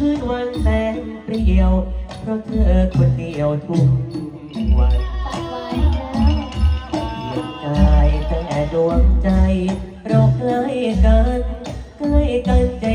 คืนวันแสนเปรี่ยว เพราะเธอคนเดียวทุกวันตัดไว้แล้วเพียงกายแต่ดวงใจ เราใกล้กันใกล้กันใจ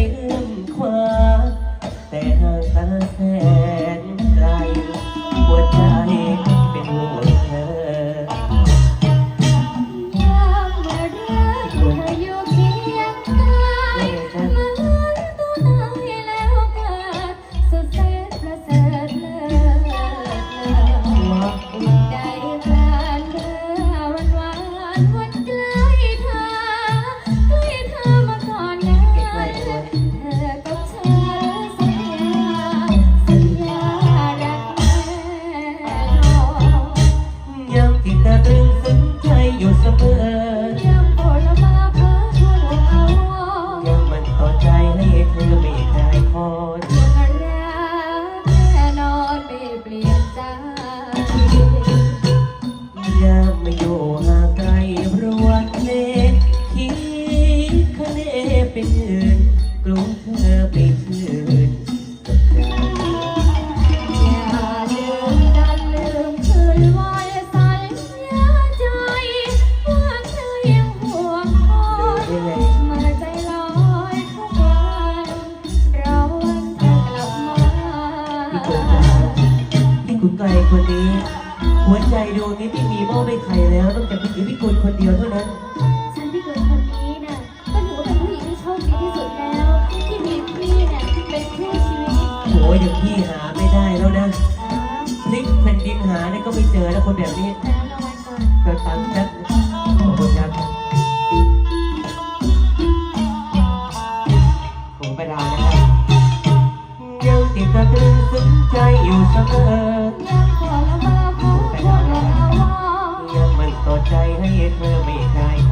ยังติดตาตรึงซึ้งใจอยู่เสมอยังโปรดละมาเพ้อชวนเอาวอนยังมันต่อใจให้เธอไม่คลายคอนยังรักแน่นอนไม่เปลี่ยนใจยามไม่อยู่ห่างไกลรวนเนคิดคะเนเป็นอื่นกลัว พี่กุลไกลคนนี้ หัวใจดวงนี้ไม่มีมอบให้ใครแล้วต้องจากพี่พี่กุลคนเดียวเท่านั้น ฉันที่เกิดคนนี้น่ะก็ถือว่าเป็นผู้หญิงที่โชคดีที่สุดแล้ว ที่มีพี่เนี่ยเป็นคู่ชีวิตโหอย่างพี่หาไม่ได้แล้วนะพลิกแผ่นดินหาเนี่ยก็ไม่เจอแล้วคนแบบนี้แล้วรางวัลก่อนเกิดตังค์จั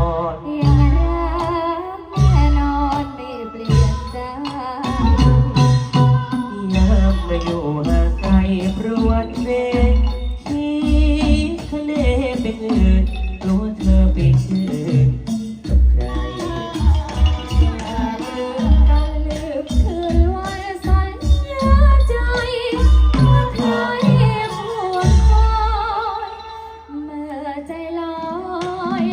ยังรักแน่นอนไม่เปลี่ยนใจยามมาอยู่ห่างไกลเระวันเดที่ทะเลเป็นอื่นกลัวเธอไปชื่นกับใครการลืมคืนวัสัญญาใจว่าเคยควรคอยเมื่อใจลอย